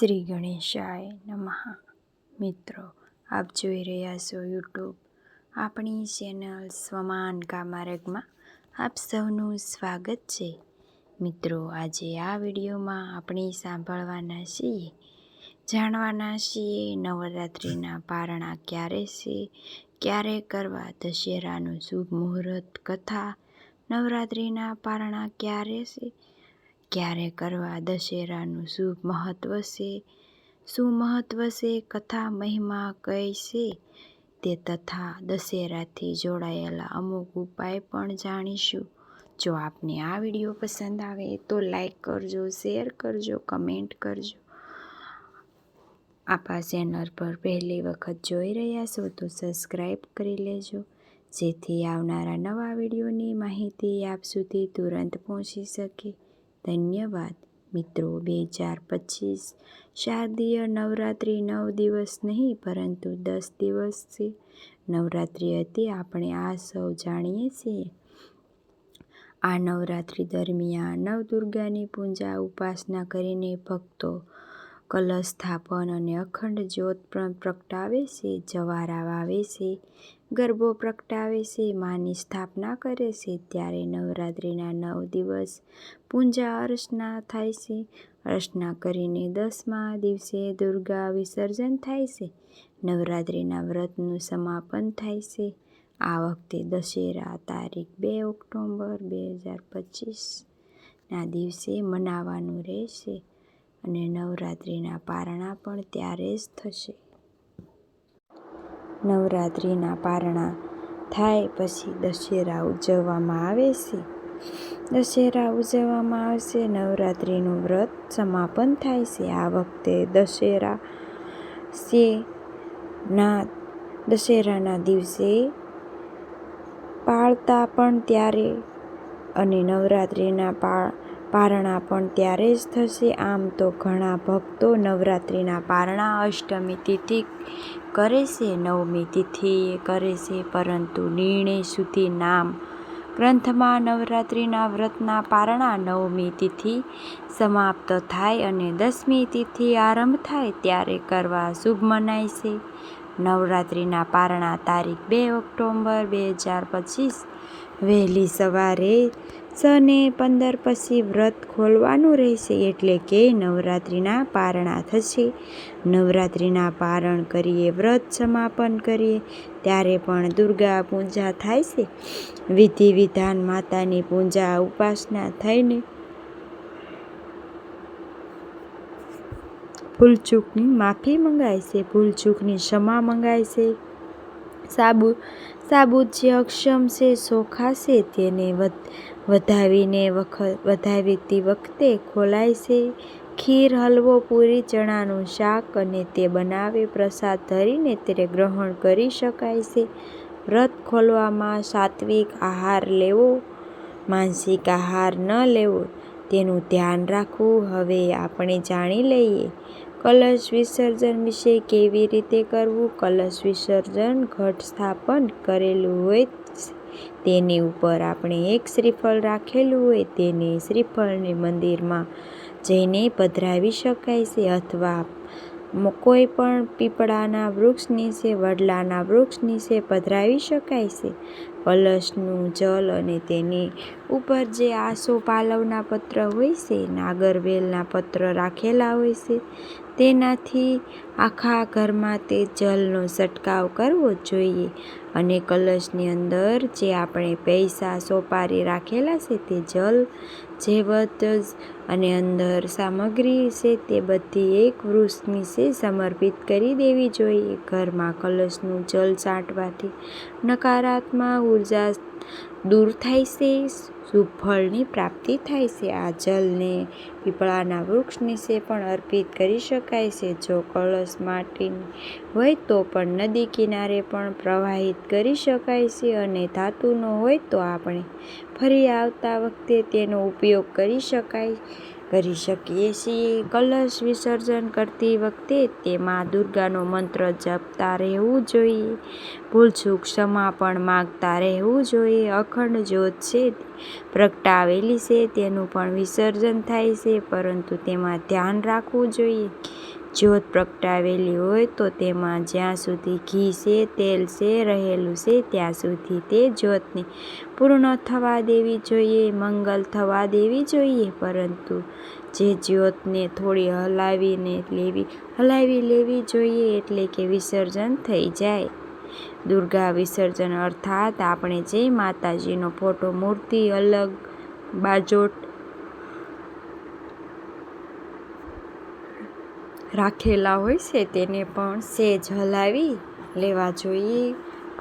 શ્રી ગણેશાય નમઃ. મિત્રો, આપ જોઈ રહ્યા છો યુટ્યુબ. આપણી ચેનલ સ્વમાન કામારગમાં આપ સૌનું સ્વાગત છે. મિત્રો, આજે આ વિડીયોમાં આપણે સાંભળવાના છીએ, જાણવાના છીએ નવરાત્રિના પારણા ક્યારે છે, ક્યારે કરવા દશેરાનું શુભ મુહૂર્ત, કથા, નવરાત્રિના પારણા ક્યારે છે ક્યારે કરવા દશેરાનું શું મહત્વ છે? શું મહત્વ છે? કથા મહિમા કઈ છે? તે તથા દશેરાથી જોડાયેલા અમુક ઉપાય પણ જાણીશું. જો આપને આ વીડિયો પસંદ આવે તો લાઈક કરજો, શેર કરજો, કમેન્ટ કરજો. આપા ચેનલ પર પહેલી વખત જોઈ રહ્યા છો તો સબસ્ક્રાઈબ કરી લેજો. જેથી આવનારા નવા વિડીયોની માહિતી આપ સુધી તુરંત પહોંચી શકે. ધન્યવાદ. મિત્રો, બે હજાર પચીસ શારદીય નવરાત્રિ નવ દિવસ નહીં, પરંતુ દસ દિવસ છે. નવરાત્રિ હતી, આપણે આ સૌ જાણીએ છીએ. આ નવરાત્રિ દરમિયાન નવદુર્ગાની પૂજા, ઉપાસના કરીને ભક્તો કલશ સ્થાપન અને અખંડ જ્યોત પણ પ્રગટાવે છે જવારા વાવે છે, ગરબો પ્રગટાવે છે, માની સ્થાપના કરે છે. ત્યારે નવરાત્રિના નવ દિવસ પૂજા અર્ચના થાય છે. અર્ચના કરીને દસમા દિવસે દુર્ગા વિસર્જન થાય છે. નવરાત્રિના વ્રતનું સમાપન થાય છે. આ વખતે દશેરા તારીખ બે ઓક્ટોબર બે હજાર પચીસના દિવસે મનાવવાનું રહેશે. અને નવરાત્રિના પારણા પણ ત્યારે જ થશે. નવરાત્રિના પારણા થાય પછી દશેરા ઉજવવામાં આવે છે. દશેરા ઉજવવામાં આવશે, નવરાત્રિનું વ્રત સમાપન થાય છે. આ વખતે દશેરા છે ના, દશેરાના દિવસે પાળતા પણ ત્યારે અને નવરાત્રિના પારણા પણ ત્યારે જ થશે. આમ તો ઘણા ભક્તો નવરાત્રિના પારણા અષ્ટમી તિથિ કરે છે, નવમી તિથિએ કરે છે, પરંતુ નિર્ણય સુધી નામ ગ્રંથમાં નવરાત્રિના વ્રતના પારણા નવમી તિથિ સમાપ્ત થાય અને દસમી તિથિ આરંભ થાય ત્યારે કરવા શુભ મનાય છે. નવરાત્રિના પારણા તારીખ બે ઓક્ટોબર બે હજાર પચીસ વહેલી સવારે છ ને પંદર પછી વ્રત ખોલવાનું રહેશે એટલે કે નવરાત્રિના પારણા થશે. નવરાત્રિના પારણ કરીએ, વ્રત સમાપન કરીએ, ત્યારે પણ દુર્ગા પૂજા થાય છે. વિધિ વિધાન માતાની પૂજા ઉપાસના થઈને ભૂલચૂકની માફી મંગાય છે, ભૂલચૂકની ક્ષમા મંગાય છે. સાબુ સાબુ જે અક્ષમ છે, સોખા છે, તેને વધાવીને વખત, વધાવીતી વખતે ખોલાય છે. ખીર, હલવો, પૂરી, ચણાનું શાક અને તે બનાવે પ્રસાદ ધરીને તે ગ્રહણ કરી શકાય છે. વ્રત ખોલવામાં સાત્વિક આહાર લેવો, માનસિક આહાર ન લેવો, તેનું ધ્યાન રાખવું હવે આપણે જાણી લઈએ. કલશ વિસર્જન વિશે કેવી રીતે કરવું? કલશ વિસર્જન ઘટ સ્થાપન કરેલું હોય તેની ઉપર આપણે એક શ્રીફળ રાખેલું હોય તેને શ્રીફળને મંદિરમાં જઈને પધરાવી શકાય છે અથવા કોઈ પણ પીપળાના વૃક્ષ નીચે, વડલાના વૃક્ષ નીચે પધરાવી શકાય છે. કલશનું જલ અને તેની ઉપર જે આસો પાલવના પત્ર હોય છે, નાગરવેલના પત્ર રાખેલા હોય છે તેનાથી આખા ઘરમાં તે જલનો છંટકાવ કરવો જોઈએ અને કલશની અંદર જે આપણે પૈસા સોપારી રાખેલા છે તે જલ જેવત અને અંદર સામગ્રી છે તે બધી એક વૃક્ષની છે સમર્પિત કરી દેવી જોઈએ. ઘરમાં કલશનું જલ છાંટવાથી નકારાત્મક ઊર્જા દૂર થાય છે, શુભ પ્રાપ્તિ થાય છે. આ જલને પીપળાના વૃક્ષ નીચે પણ અર્પિત કરી શકાય છે. જો કળશ માટીની હોય તો પણ નદી કિનારે પણ પ્રવાહિત કરી શકાય છે અને ધાતુનો હોય તો આપણે ફરી આવતા વખતે તેનો ઉપયોગ કરી શકાય કરી શકીએ છીએ. કલશ વિસર્જન કરતી વખતે તેમાં દુર્ગાનો મંત્ર જપતા રહેવું જોઈએ. ભૂલચૂક ક્ષમા પણ માગતા રહેવું જોઈએ. અખંડ જ્યોત છે પ્રગટાવેલી છે. તેનું પણ વિસર્જન થાય છે, પરંતુ તેમાં ધ્યાન રાખવું જોઈએ. જ્યોત પ્રગટાવેલી હોય તો તેમાં જ્યાં સુધી ઘી છે, તેલ છે, રહેલું છે, ત્યાં સુધી તે જ્યોતને પૂર્ણ થવા દેવી જોઈએ, મંગલ થવા દેવી જોઈએ. પરંતુ જે જ્યોતને થોડી હલાવીને લેવી, હલાવી લેવી જોઈએ એટલે કે વિસર્જન થઈ જાય. દુર્ગા વિસર્જન અર્થાત આપણે જે માતાજીનો ફોટો, મૂર્તિ અલગ બાજોટ રાખેલા હોય છે તેને પણ સેજ હલાવી લેવા જોઈએ.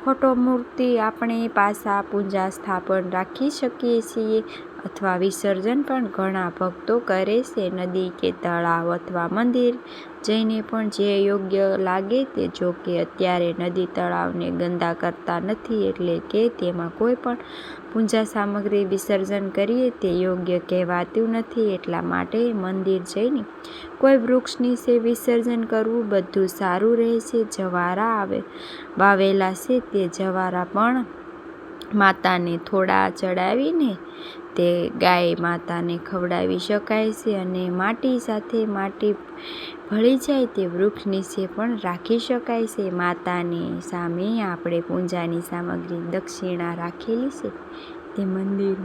ફોટો મૂર્તિ આપણે પાસા પૂજા સ્થાપન રાખી શકીએ છીએ. અથવા વિસર્જન પણ ઘણા ભક્તો કરે છે. નદી કે તળાવ અથવા મંદિર જઈને પણ જે યોગ્ય લાગે તે જો કે અત્યારે નદી તળાવને ગંદા કરતા નથી એટલે કે તેમાં કોઈ પણ પૂજા સામગ્રી વિસર્જન કરીએ તે યોગ્ય કહેવાતું નથી. એટલા માટે મંદિર જઈને કોઈ વૃક્ષની સે વિસર્જન કરવું બધું સારું રહેશે. જવારા આવે, વાવેલા છે તે જવારા પણ માતાને થોડા ચડાવીને તે ગાય માતાને ખવડાવી શકાય છે અને માટી સાથે માટી ભળી જાય તે વૃક્ષ નીચે પણ રાખી શકાય છે. માતાની સામે આપણે પૂજાની સામગ્રી દક્ષિણા રાખેલી છે. તે મંદિર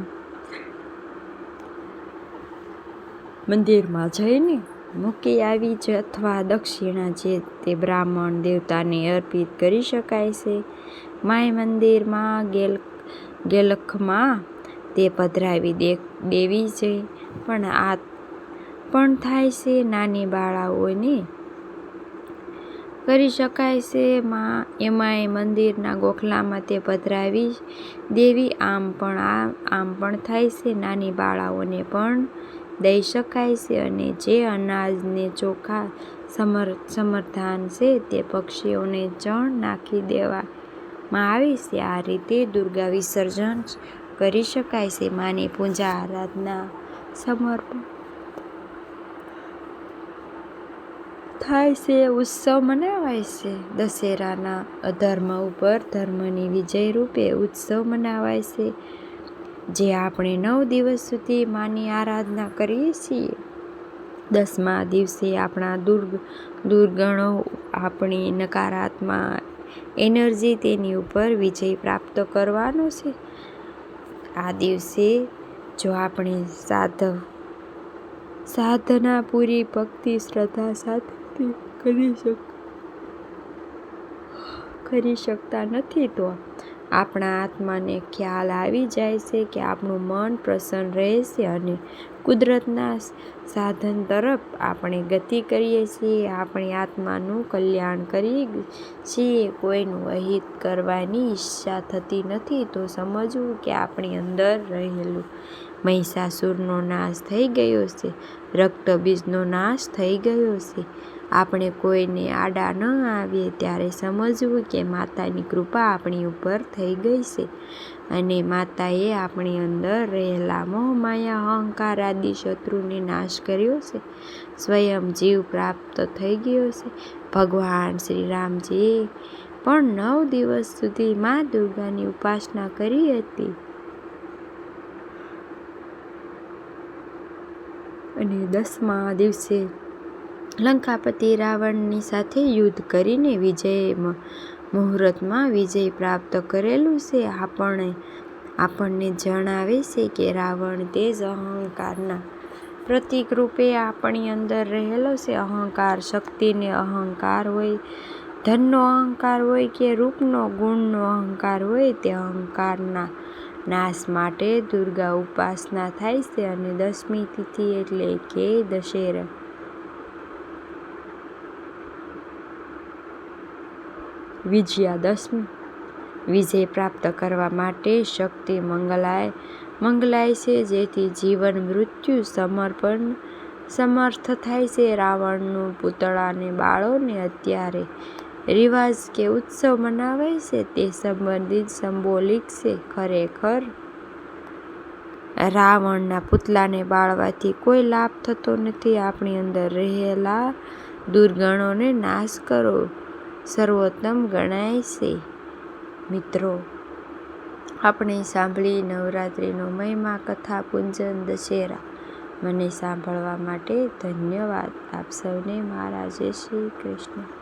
મંદિરમાં જઈને મૂકી આવી જ અથવા દક્ષિણા જે તે બ્રાહ્મણ દેવતાને અર્પિત કરી શકાય છે. માય મંદિરમાં ગેલ ગેલખમાં તે પધરાવી દે, દેવી છે. પણ આ પણ થાય છે નાની બાળાઓને. કરી શકાય છે માં એમાંય મંદિરના ગોખલામાં તે પધરાવી દેવી. આમ પણ આ, આમ પણ થાય છે નાની બાળાઓને પણ દઈ શકાય છે અને જે અનાજને ચોખા સમર, સમર્થાન છે તે પક્ષીઓને ચણ નાખી દેવામાં આવે છે. આ રીતે દુર્ગા વિસર્જન કરી શકાય છે. માની પૂજા, આરાધના, સમર્પણ થાય છે. ઉત્સવ મનાવાય છે. દશેરાના અધર્મ ઉપર ધર્મની વિજય રૂપે ઉત્સવ મનાવાય છે. જે આપણે નવ દિવસ સુધી માની આરાધના કરીએ છીએ. દસમા દિવસે આપણા દુર્ગ, દુર્ગણો આપણી નકારાત્મક એનર્જી તેની ઉપર વિજય પ્રાપ્ત કરવાનો છે. આ દિવસે જો આપણે સાધવ, સાધના પૂરી ભક્તિ, શ્રદ્ધા સાથે કરી શક, કરી શકતા નથી તો આપણા આત્માને ખ્યાલ આવી જાય છે કે આપણું મન પ્રસન્ન રહેશે અને કુદરતના સાધન તરફ આપણે ગતિ કરીએ છીએ, આપણી આત્માનું કલ્યાણ કરીએ છીએ. કોઈનું અહિત કરવાની ઈચ્છા થતી નથી તો સમજવું કે આપણી અંદર રહેલું મહિષાસુરનો નાશ થઈ ગયો છે, રક્તબીજનો નાશ થઈ ગયો છે. આપણે કોઈને આડા ન આવીએ, ત્યારે સમજવું કે માતાની કૃપા આપણી ઉપર થઈ ગઈ છે અને માતાએ આપણી અંદર રહેલા મોહમાયા, અહંકાર આદિ શત્રુને નાશ કર્યો છે. સ્વયં જીવ પ્રાપ્ત થઈ ગયો છે. ભગવાન શ્રી રામજીએ પણ નવ દિવસ સુધી મા દુર્ગાની ઉપાસના કરી હતી. અને દસમા દિવસે લંકાપતિ રાવણની સાથે યુદ્ધ કરીને વિજય મુહૂર્તમાં વિજય પ્રાપ્ત કરેલું છે. આપણે, આપણને જણાવે છે કે રાવણ તે જ અહંકારના પ્રતિક રૂપે આપણી અંદર રહેલો છે. અહંકાર શક્તિને અહંકાર હોય, ધનનો અહંકાર હોય કે રૂપનો, ગુણનો અહંકાર હોય તે અહંકારના નાશ માટે દુર્ગા ઉપાસના થાય છે અને દસમી તિથિ એટલે કે દશેરા. વિજયાદશમી વિજય પ્રાપ્ત કરવા માટે શક્તિ મંગલાય મંગલાય છે જેથી જીવન મૃત્યુ સમર્પણ, સમર્થ થાય છે રાવણનું પૂતળાને બાળોને અત્યારે. રિવાજ કે ઉત્સવ મનાવાય છે તે સંબંધિત સંબોલિક છે ખરેખર. રાવણના પૂતલાને બાળવાથી કોઈ લાભ થતો નથી. આપણી અંદર રહેલા દુર્ગણોને નાશ કરો. સર્વોત્તમ ગણાય છે. મિત્રો, આપણે સાંભળી નવરાત્રિનો મહિમા, કથા, પૂંજન, દશેરા. મને સાંભળવા માટે ધન્યવાદ. આપ સૌને મારા જય શ્રી કૃષ્ણ.